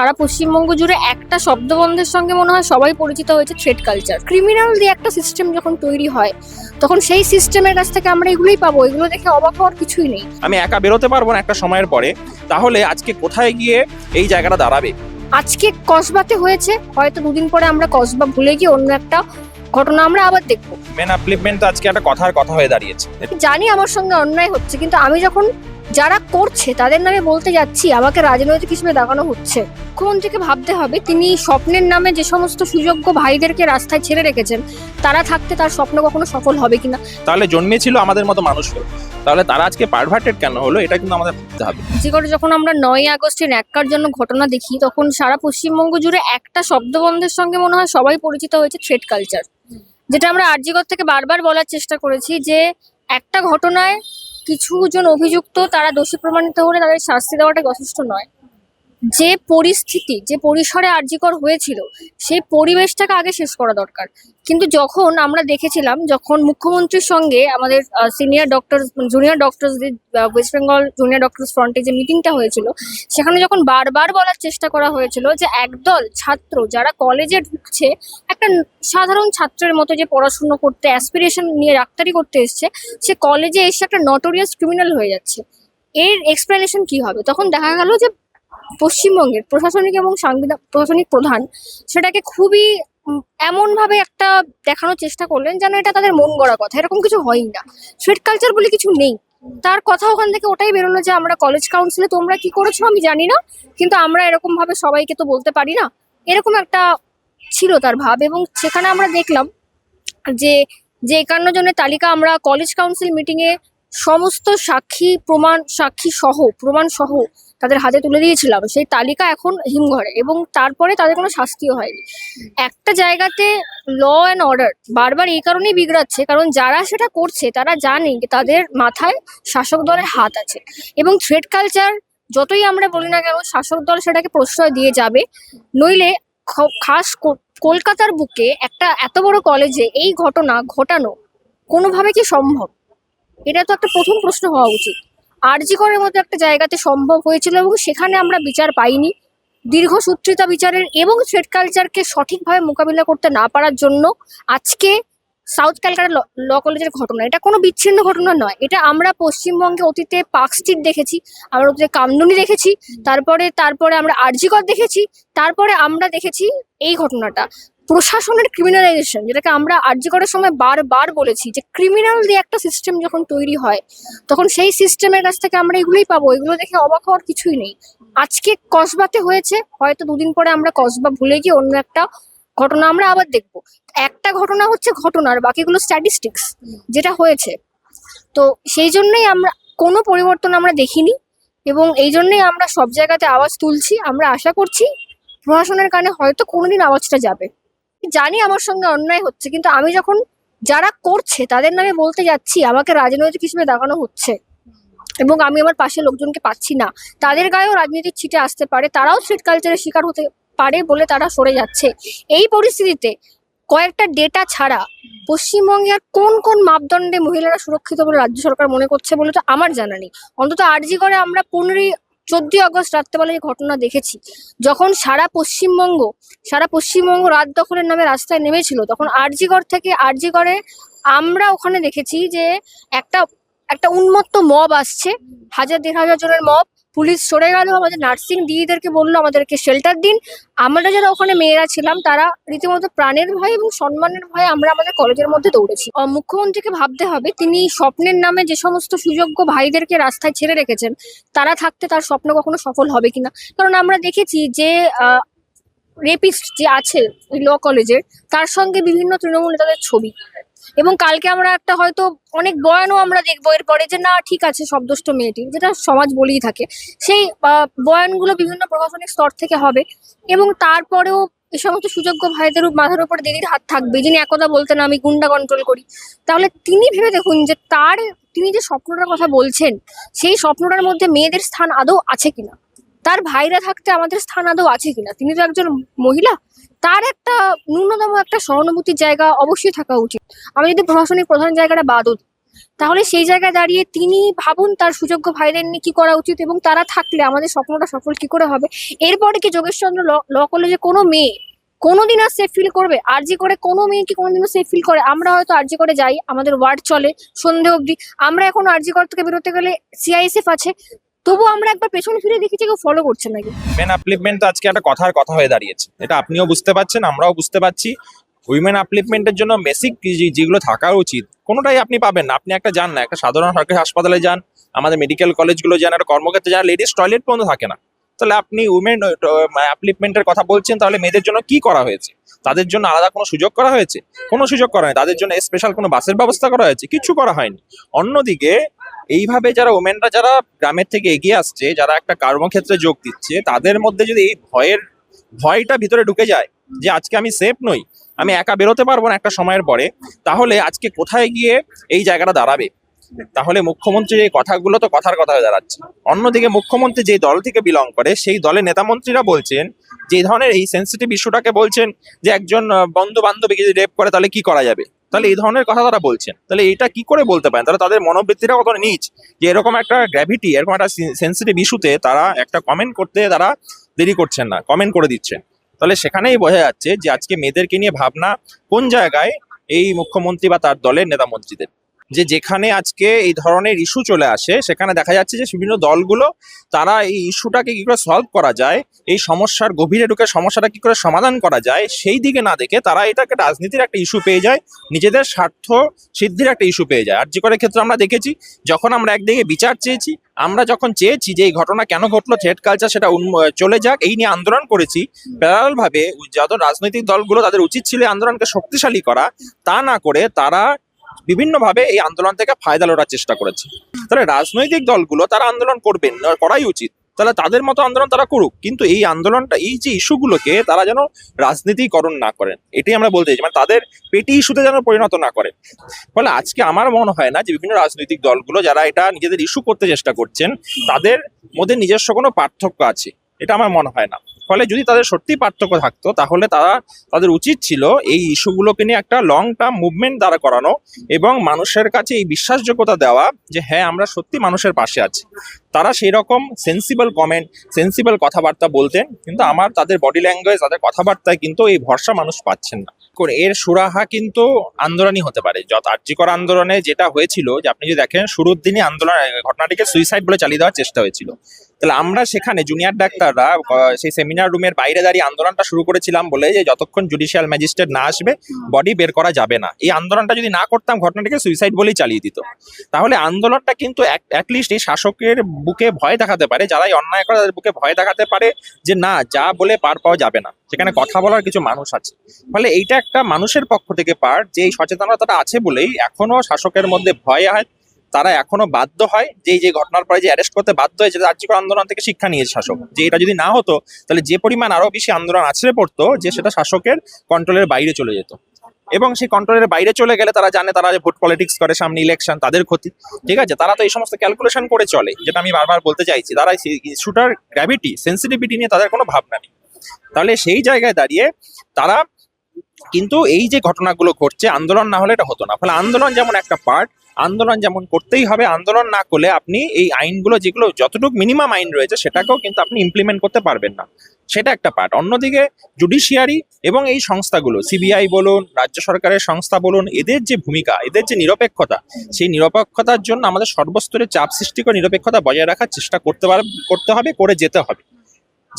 সারা পশ্চিমবঙ্গ জুড়ে একটা শব্দবন্ধের সঙ্গে মনে হয় সবাই পরিচিত হয়েছে থ্রেড কালচার। ক্রিমিনাল দিয়ে একটা সিস্টেম যখন তৈরি হয় তখন সেই সিস্টেমের কাছ থেকে আমরা এগুলোই পাবো। এগুলো দেখে অবাক হওয়ার কিছুই নেই। আমি একা বেরোতে পারব না একটা সময়ের পরে। তাহলে আজকে কোথায় গিয়ে এই জায়গাটা দাঁড়াবে? আজকে কসবাতে হয়েছে হয়তো দুদিন পরে আমরা কসবা ভুলে গিয়ে অন্য একটা ঘটনা আমরা আবার দেখব। মেন আপলিপমেন্ট আজকে একটা কথার কথা হয়ে দাঁড়িয়েছে। জানি আমার সঙ্গে অন্যায় হচ্ছে কিন্তু আমি যখন যারা করছে তাদের নামে বলতে যাচ্ছি আমাকে রাজনৈতিক হিসেবে দেখানো হচ্ছে। মুখ্যমন্ত্রীকে ভাবতে হবে তিনি স্বপ্নের নামে যে সমস্ত সুযোগ্য ভাইদেরকে রাস্তায় ছেড়ে রেখেছেন তারা থাকতে তার স্বপ্ন কখনো সফল হবে কিনা? তাহলে জন্মেছিল আমাদের মতো মানুষ তাহলে তারা আজকে পারভার্টেড কেন হলো এটা কিন্তু আমাদের ভাবতে হবে। যে করে যখন আমরা নয় আগস্টের একটার জন্য ঘটনা দেখি তখন সারা পশ্চিমবঙ্গ জুড়ে একটা শব্দবন্ধের সঙ্গে মনে হয় সবাই পরিচিত হয়েছে থ্রেড কালচার যেটা আমরা আরজিগর থেকে বারবার বলার চেষ্টা করেছি যে একটা ঘটনায় কিছু জন অভিযুক্ত তারা দোষী প্রমাণিত হলে তাদের শাস্তি দেওয়াটা যথেষ্ট নয়। যে পরিস্থিতি, যে পরিসরে আর্যিকর হয়েছিল, সেই পরিবেশটাকে আগে শেষ করা দরকার। কিন্তু যখন আমরা দেখেছিলাম, যখন মুখ্যমন্ত্রীর সঙ্গে আমাদের সিনিয়র ডক্টর জুনিয়র ডক্টরসদের ওয়েস্ট বেঙ্গল জুনিয়র ডক্টরস ফ্রন্টে যে মিটিংটা হয়েছিল, সেখানে যখন বারবার বলার চেষ্টা করা হয়েছিল যে একদল ছাত্র যারা কলেজে ঢুকছে, একটা সাধারণ ছাত্রের মতো যে পড়াশুনো করতে অ্যাসপিরেশন নিয়ে ডাক্তারি করতে এসছে, সে কলেজে এসে একটা নটোরিয়াস ক্রিমিনাল হয়ে যাচ্ছে। এর এক্সপ্লেনেশন কি হবে? তখন দেখা গেল যে পশ্চিমবঙ্গের প্রশাসনিক এবং সাংবিধান প্রশাসনিক প্রধান সেটাকে খুবই এমনভাবে একটা দেখানোর চেষ্টা করলেন যেন এটা তাদের মন গড়া কথা। এরকম কিছু হয়ই না। স্ট্রিট কালচার বলে কিছু নেই। তার কথা ওখান থেকে ওটাই বেরোলো যে আমরা কলেজ কাউন্সিলে তোমরা কি করেছ আমি জানি না, কিন্তু আমরা এরকম ভাবে সবাইকে তো বলতে পারি না। এরকম একটা ছিল তার ভাব এবং সেখানে আমরা দেখলাম যে যে একান্ন জনের তালিকা আমরা কলেজ কাউন্সিল মিটিং এ সমস্ত সাক্ষী, প্রমাণ সাক্ষী সহ, প্রমাণ সহ তাদের হাতে তুলে দিয়েছিলাম, সেই তালিকা এখন হিমঘরে এবং তারপরে তাদের কোনো শাস্তিও হয়নি। একটা জায়গাতে ল অ্যান্ড অর্ডার বারবার এই কারণেই বিগড়াচ্ছে, কারণ যারা সেটা করছে তারা জানে যে তাদের মাথায় শাসক দলের হাত আছে এবং থ্রেড কালচার যতই আমরা বলি না কেন, শাসক দল সেটাকে প্রশ্রয় দিয়ে যাবে। নইলে খাস কলকাতার বুকে একটা এত বড় কলেজে এই ঘটনা ঘটানো কোনোভাবে কি সম্ভব? এটা তো একটা প্রথম প্রশ্ন হওয়া উচিত। আরজিকরের মতো একটা জায়গাতে সম্ভব হয়েছিল এবং সেখানে আমরা বিচার পাইনি। দীর্ঘসূত্রিতা বিচারের এবং থ্রেড কালচারকে সঠিকভাবে মোকাবিলা করতে না পারার জন্য আজকে সাউথ ক্যালকাটা ল কলেজের ঘটনা। এটা কোনো বিচ্ছিন্ন ঘটনা নয়। এটা আমরা পশ্চিমবঙ্গে অতীতে পার্ক স্ট্রিট দেখেছি, আমরা অতীতে কামদুনি দেখেছি, তারপরে তারপরে আমরা আরজিকর দেখেছি, তারপরে আমরা দেখেছি এই ঘটনাটা। প্রশাসনের ক্রিমিনালাইজেশন যেটাকে আমরা আরজিকরের সময় বারবার বলেছি যে ক্রিমিনাল দিয়ে একটা সিস্টেম যখন তৈরি হয়, তখন সেই সিস্টেমের কাছ থেকে আমরা এগুলোই পাবো। এগুলো দেখে অবাক হওয়ার কিছুই নেই। আজকে কসবাতে হয়েছে, হয়তো দুদিন পরে আমরা কসবা ভুলে গিয়ে অন্য একটা ঘটনা আমরা আবার দেখব। একটা ঘটনা হচ্ছে ঘটনার, বাকিগুলো স্ট্যাটিস্টিক্স যেটা হয়েছে। তো সেই জন্যই আমরা, কোনো পরিবর্তন আমরা দেখিনি এবং এই জন্যই আমরা সব জায়গাতে আওয়াজ তুলছি। আমরা আশা করছি প্রশাসনের কানে হয়তো কোনোদিন আওয়াজটা যাবে। জানি আমার সঙ্গে অন্যায় হচ্ছে, কিন্তু আমি যখন যারা করছে, তাদের নামে বলতে যাচ্ছি, আমাকে রাজনৈতিক হিসেবে দেখানো হচ্ছে। এবং আমি আমার পাশে লোকজনকে পাচ্ছি না। তাদের গায়েও রাজনীতির ছিটে আসতে পারে, তারাও স্ট্রিট কালচারের শিকার হতে পারে বলে তারা সরে যাচ্ছে। এই পরিস্থিতিতে কয়েকটা ডেটা ছাড়া পশ্চিমবঙ্গে আর কোন কোন মাপদণ্ডে মহিলারা সুরক্ষিত বলে রাজ্য সরকার মনে করছে বলে তো আমার জানা নেই। অন্তত আরজি করে আমরা পনেরোই চোদ্দই আগস্ট রাত্রেবেলা যে ঘটনা দেখেছি, যখন সারা পশ্চিমবঙ্গ সারা পশ্চিমবঙ্গ রাত দখলের নামে রাস্তায় নেমেছিল, তখন আরজিগড় থেকে আরজিগড়ে আমরা ওখানে দেখেছি যে একটা একটা উন্মত্ত মব আসছে, হাজার দেড় হাজার জনের মব পুলিশ সরে গেল, আমাদের নার্সিং দিদিদেরকে বলল, আমাদেরকে শেল্টার দিন। আমরা যারা ওখানে মেয়েরা ছিলাম, তারা রীতিমতো প্রাণের ভয় এবং সম্মানের ভয়ে আমরা আমাদের কলেজের মধ্যে দৌড়েছি। মুখ্যমন্ত্রীকে ভাবতে হবে, তিনি স্বপ্নের নামে যে সমস্ত সুযোগ্য ভাইদেরকে রাস্তায় ছেড়ে রেখেছেন, তারা থাকতে তার স্বপ্ন কখনো সফল হবে কিনা? কারণ আমরা দেখেছি যে রেপিস্ট যে আছে ল কলেজের তার সঙ্গে বিভিন্ন তৃণমূল নেতাদের ছবি। এবং কালকে আমরা একটা হয়তো অনেক বয়ানও আমরা দেখব। এরপরে যে, না, ঠিক আছে শব্দষ্ট মেয়েটি যেটা সমাজ বলেই থাকে। সেই বয়ানগুলো বিভিন্ন প্রশাসনিক স্তর থেকে হবে এবং তারপরেও এই সমস্ত সুযোগ্য ভাইদের মাথার উপর দিদির হাত থাকবে। যিনি একদা বলতেন, আমি গুন্ডা কন্ট্রোল করি। তাহলে তিনি ভেবে দেখুন যে, তার, তিনি যে স্বপ্নটার কথা বলছেন, সেই স্বপ্নটার মধ্যে মেয়েদের স্থান আদৌ আছে কিনা? তার ভাইরা থাকতে আমাদের স্থান আদৌ আছে কিনা? তিনি তো একজন মহিলা, তার একটা ন্যূনতম একটা সহানুভূতির জায়গা অবশ্যই থাকা উচিত। আমি যদি প্রশাসনিক প্রধান জায়গাটা বাদও তাহলে সেই জায়গায় দাঁড়িয়ে তিনি ভাবুন তার সুযোগ্য ভাইদের নিয়ে কি করা উচিত এবং তারা থাকলে আমাদের স্বপ্নটা সফল কি করে হবে। এরপরে কি যোগেশচন্দ্র ল কলেজে কোনো মেয়ে কোনোদিন আর সেফ ফিল করবে? আরজি করে কোনো মেয়ে কি কোনোদিনও সেফ ফিল করে? আমরা হয়তো আরজি করে যাই, আমাদের ওয়ার্ড চলে সন্ধে অবধি। আমরা এখন আরজি কর থেকে বেরোতে গেলে সিআইএসএফ আছে তবু আমরা একবার পেছনে ফিরে দেখেছি কেউ ফলো করছে নাকি। উইমেন আপলিপমেন্ট আজকে একটা কথার কথা হয়ে দাঁড়িয়েছে। এটা আপনিও বুঝতে পারছেন, আমরাও বুঝতে পারছি। উইমেন আপলিপমেন্টের জন্য বেসিক যেগুলো থাকা উচিত, কোনোটাই আপনি পাবেন না। আপনি একটা যান না, একটা সাধারণ সরকারি হাসপাতালে যান, আমাদের মেডিকেল কলেজগুলো যান, একটা কর্মক্ষেত্রে যান লেডিস টয়লেট পর্যন্ত থাকে না। তাহলে আপনি উইমেন অ্যাপ্লিপমেন্টের কথা বলছেন, তাহলে মেয়েদের জন্য কি করা হয়েছে? তাদের জন্য আলাদা কোনো সুযোগ করা হয়েছে? কোনো সুযোগ করা হয়নি। তাদের জন্য স্পেশাল কোনো বাসের ব্যবস্থা করা হয়েছে? কিছু করা হয়নি। অন্যদিকে এইভাবে যারা ওমেনরা যারা গ্রামের থেকে এগিয়ে আসছে, যারা একটা কর্মক্ষেত্রে যোগ দিচ্ছে, তাদের মধ্যে যদি এই ভয়ের, ভয়টা ভিতরে ঢুকে যায় যে আজকে আমি সেফ নই, আমি একা বেরোতে পারব না একটা সময়ের পরে, তাহলে আজকে কোথায় গিয়ে এই জায়গাটা দাঁড়াবে? তাহলে মুখ্যমন্ত্রীর এই কথাগুলো তো কথার কথা দাঁড়াচ্ছে। অন্যদিকে মুখ্যমন্ত্রী যে দল থেকে বিলং করে, সেই দলের নেতামন্ত্রীরা বলছেন যে ধরনের এই সেন্সিটিভ ইস্যুটাকে বলছেন যে একজন বন্ধু বান্ধবীকে যদি রেপ করে, তাহলে কি করা যাবে? তাহলে এই ধরনের কথা তারা বলছেন। তাহলে এটা কি করে বলতে পারেন? তাহলে তাদের মনোবৃত্তিটা কত নিচ যে এরকম একটা গ্র্যাভিটি এরকম একটা সেন্সিটিভ ইস্যুতে তারা একটা কমেন্ট করতে তারা দেরি করছেন না কমেন্ট করে দিচ্ছেন। তাহলে সেখানেই বোঝা যাচ্ছে যে আজকে মেয়েদেরকে নিয়ে ভাবনা কোন জায়গায় এই মুখ্যমন্ত্রী বা তার দলের নেতা মন্ত্রীদের। যে যেখানে আজকে এই ধরনের ইস্যু চলে আসে, সেখানে দেখা যাচ্ছে যে বিভিন্ন দলগুলো, তারা এই ইস্যুটাকে কি করে সলভ করা যায়, এই সমস্যার গভীরে ঢুকে সমস্যাটা কি করে সমাধান করা যায়, সেই দিকে না দেখে তারা এটাকে রাজনীতির একটা ইস্যু পেয়ে যায়, নিজেদের স্বার্থ সিদ্ধির একটা ইস্যু পেয়ে যায়। আর যে করে ক্ষেত্রে আমরা দেখেছি, যখন আমরা একদিকে বিচার চেয়েছি, আমরা যখন চেয়েছি যে এই ঘটনা কেন ঘটলো থ্রেড কালচার সেটা চলে যাক, এই নিয়ে আন্দোলন করেছি প্যারাল ভাবে যত রাজনৈতিক দলগুলো তাদের উচিত ছিল আন্দোলনকে শক্তিশালী করা, তা না করে তারা বিভিন্নভাবে এই আন্দোলন থেকে ফায়দা লোটার চেষ্টা করেছে। তাহলে রাজনৈতিক দলগুলো তারা আন্দোলন করবেন করাই উচিত। তাহলে তাদের মতো আন্দোলন তারা করুক। কিন্তু এই আন্দোলনটা, এই যে ইস্যুগুলোকে তারা যেন রাজনীতিকরণ না করেন, এটাই আমরা বলতে চাইছি। মানে তাদের পেটি ইস্যুতে যেন পরিণত না করেন। ফলে আজকে আমার মনে হয় না যে বিভিন্ন রাজনৈতিক দলগুলো যারা এটা নিজেদের ইস্যু করতে চেষ্টা করছেন, তাদের মধ্যে নিজস্ব কোনো পার্থক্য আছে। এটা আমার মনে হয় না। ফলে যদি তাদের সত্যি পার্থক্য থাকতো, তাহলে তারা, তাদের উচিত ছিল এই ইস্যুগুলোকে নিয়ে একটা লং টার্ম মুভমেন্ট দ্বারা করানো এবং মানুষের কাছে এই বিশ্বাসযোগ্যতা দেওয়া যে হ্যাঁ আমরা সত্যি মানুষের পাশে আছি। তারা সেই রকম সেন্সিবল কমেন্ট সেন্সিবল কথাবার্তা বলতেন, কিন্তু আমার, তাদের বডি ল্যাঙ্গুয়েজ তাদের কথাবার্তায় কিন্তু এই ভরসা মানুষ পাচ্ছেন না। করে এর সুরাহা কিন্তু আন্দোলনই হতে পারে। যত আর্যিকর আন্দোলনে যেটা হয়েছিল, যে আপনি যদি দেখেন, শুরুর দিনই আন্দোলন, ঘটনাটিকে সুইসাইড বলে চালিয়ে দেওয়ার চেষ্টা হয়েছিল। তাহলে আমরা সেখানে জুনিয়র ডাক্তাররা সেই সেমিনার রুমের বাইরে দাঁড়িয়ে আন্দোলনটা শুরু করেছিলাম বলে যে যতক্ষণ জুডিশিয়াল ম্যাজিস্ট্রেট না আসবে বডি বের করা যাবে না। এই আন্দোলনটা যদি না করতাম ঘটনাটিকে সুইসাইড বলেই চালিয়ে দিত। তাহলে আন্দোলনটা কিন্তু অ্যাটলিস্ট এই শাসকের বুকে ভয় দেখাতে পারে যারা এই অন্যায় করে তাদের বুকে ভয় দেখাতে পারে যে না যা বলে পার পাওয়া যাবে না। সেখানে কথা বলার কিছু মানুষ আছে। ফলে এইটা একটা মানুষের পক্ষ থেকে পার যে এই সচেতনতাটা আছে বলেই এখনও শাসকের মধ্যে ভয় হয় তারা এখনও বাধ্য হয় যে যে ঘটনার পরে যে অ্যারেস্ট করতে বাধ্য হয়েছে রাজ্যকর আন্দোলন থেকে শিক্ষা নিয়েছে শাসক। যে এটা যদি না হতো, তাহলে যে পরিমাণ আরও বেশি আন্দোলন আছড়ে পড়তো, যে সেটা শাসকের কন্ট্রোলের বাইরে চলে যেত। এবং সেই কন্ট্রোলের বাইরে চলে গেলে তারা জানে তারা যে ভোট পলিটিক্স করে, সামনে ইলেকশন তাদের ক্ষতি। ঠিক আছে? তারা তো এই সমস্ত ক্যালকুলেশন করে চলে, যেটা আমি বারবার বলতে চাইছি। তারা ইস্যুটার গ্র্যাভিটি সেন্সিটিভিটি নিয়ে তাদের কোনো ভাবনা নেই। তাহলে সেই জায়গায় দাঁড়িয়ে তারা কিন্তু এই যে ঘটনাগুলো ঘটছে, আন্দোলন না হলে এটা হতো না। ফলে আন্দোলন যেমন একটা পার্ট আন্দোলন যেমন করতেই হবে, আন্দোলন না করলে আপনি এই আইনগুলো যেগুলো যতটুকু মিনিমাম আইন রয়েছে, সেটাকেও কিন্তু আপনি ইমপ্লিমেন্ট করতে পারবেন না। সেটা একটা পার্ট অন্যদিকে জুডিশিয়ারি এবং এই সংস্থাগুলো সিবিআই বলুন, রাজ্য সরকারের সংস্থা বলুন, এদের যে ভূমিকা, এদের যে নিরপেক্ষতা, সেই নিরপেক্ষতার জন্য আমাদের সর্বস্তরে চাপ সৃষ্টি করে নিরপেক্ষতা বজায় রাখার চেষ্টা করতে পার, করতে হবে, করে যেতে হবে।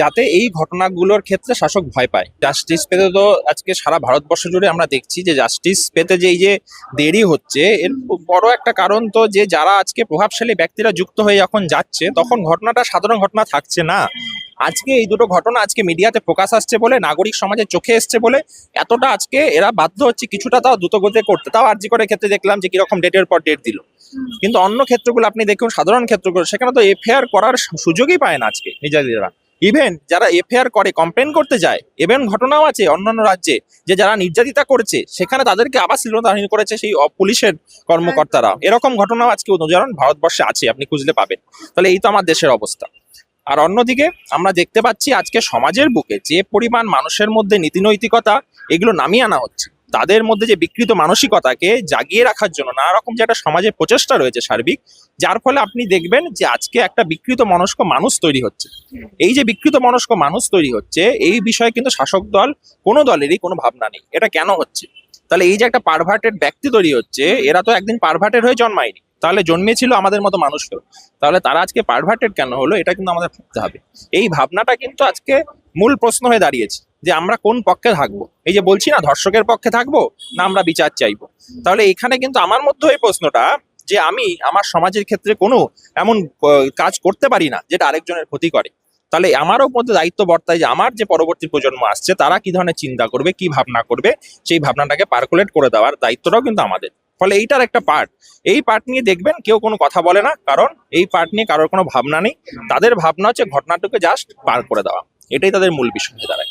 যাতে এই ঘটনাগুলোর ক্ষেত্রে শাসক ভয় পায়। জাস্টিস পেতে তো আজকে সারা ভারতবর্ষ জুড়ে আমরা দেখছি যে জাস্টিস পেতে যে এই যে দেরি হচ্ছে, এর বড় একটা কারণ তো যে যারা আজকে প্রভাবশালী ব্যক্তিরা যুক্ত হয়ে যখন যাচ্ছে, তখন ঘটনাটা সাধারণ ঘটনা থাকছে না। আজকে এই দুটো ঘটনা আজকে মিডিয়াতে প্রকাশ আসছে বলে, নাগরিক সমাজে চোখে এসছে বলে, এতটা আজকে এরা বাধ্য হচ্ছে কিছুটা তাও দ্রুতগতিতে করতে। তাও আর্জি করে ক্ষেত্রে দেখলাম যে কীরকম ডেটের পর ডেট দিল। কিন্তু অন্য ক্ষেত্রগুলো আপনি দেখুন, সাধারণ ক্ষেত্রগুলো, সেখানে তো এফআইআর করার সুযোগই পায় না আজকে। নিজেরা ইভেন যারা এফআইআর করে কমপ্লেন করতে যায় ইভেন ঘটনাও আছে অন্যান্য রাজ্যে যে যারা নির্যাতিতা করেছে সেখানে তাদেরকে আবার শ্লীলতাহানি করেছে সেই পুলিশের কর্মকর্তারা। এরকম ঘটনাও আজকে উদাহরণ ভারতবর্ষে আছে আপনি খুঁজলে পাবেন। তাহলে এই তো আমার দেশের অবস্থা। আর অন্যদিকে আমরা দেখতে পাচ্ছি আজকে সমাজের বুকে যে পরিমাণ মানুষের মধ্যে নীতিনৈতিকতা এগুলো নামিয়ে আনা হচ্ছে। তাদের মধ্যে যে বিকৃত মানসিকতাকে জাগিয়ে রাখার জন্য নানা রকম যে একটা সমাজে প্রচেষ্টা রয়েছে সার্বিক, যার ফলে আপনি দেখবেন যে আজকে একটা বিকৃত মনস্ক মানুষ তৈরি হচ্ছে। এই যে বিকৃত মনস্ক মানুষ তৈরি হচ্ছে, এই বিষয়ে কিন্তু শাসক দল কোনো দলেরই কোনো ভাবনা নেই। এটা কেন হচ্ছে? তাহলে এই যে একটা পারভার্টেড ব্যক্তি তৈরি হচ্ছে, এরা তো একদিন পারভার্টেড হয়ে জন্মায়নি। তাহলে জন্মেছিল আমাদের মতো মানুষকেও। তাহলে তারা আজকে পারভার্টেড কেন হলো? এটা কিন্তু আমাদের ভাবতে হবে। এই ভাবনাটা কিন্তু আজকে মূল প্রশ্ন হয়ে দাঁড়িয়েছে। যে আমরা কোন পক্ষে থাকব? এই যে বলছি না, ধর্ষকের পক্ষে থাকব না আমরা বিচার চাইব? তাহলে এখানে কিন্তু আমার মধ্যে এই প্রশ্নটা যে আমি আমার সমাজের ক্ষেত্রে কোনো এমন কাজ করতে পারি না যেটা আরেকজনের ক্ষতি করে। তাহলে আমারও মধ্যে দায়িত্ব বর্তায় যে আমার যে পরবর্তী প্রজন্ম আসছে, তারা কি ধরনের চিন্তা করবে, কি ভাবনা করবে, সেই ভাবনাটাকে পার্কুলেট করে দেওয়ার দায়িত্বটাও কিন্তু আমাদের। ফলে এইটার একটা পার্ট এই পার্ট নিয়ে দেখবেন কেউ কোনো কথা বলে না, কারণ এই পার্ট নিয়ে কারোর কোনো ভাবনা নেই। তাদের ভাবনা হচ্ছে ঘটনাটুকু জাস্ট পার করে দেওয়া। এটাই তাদের মূল বিষয় হয়ে দাঁড়ায়।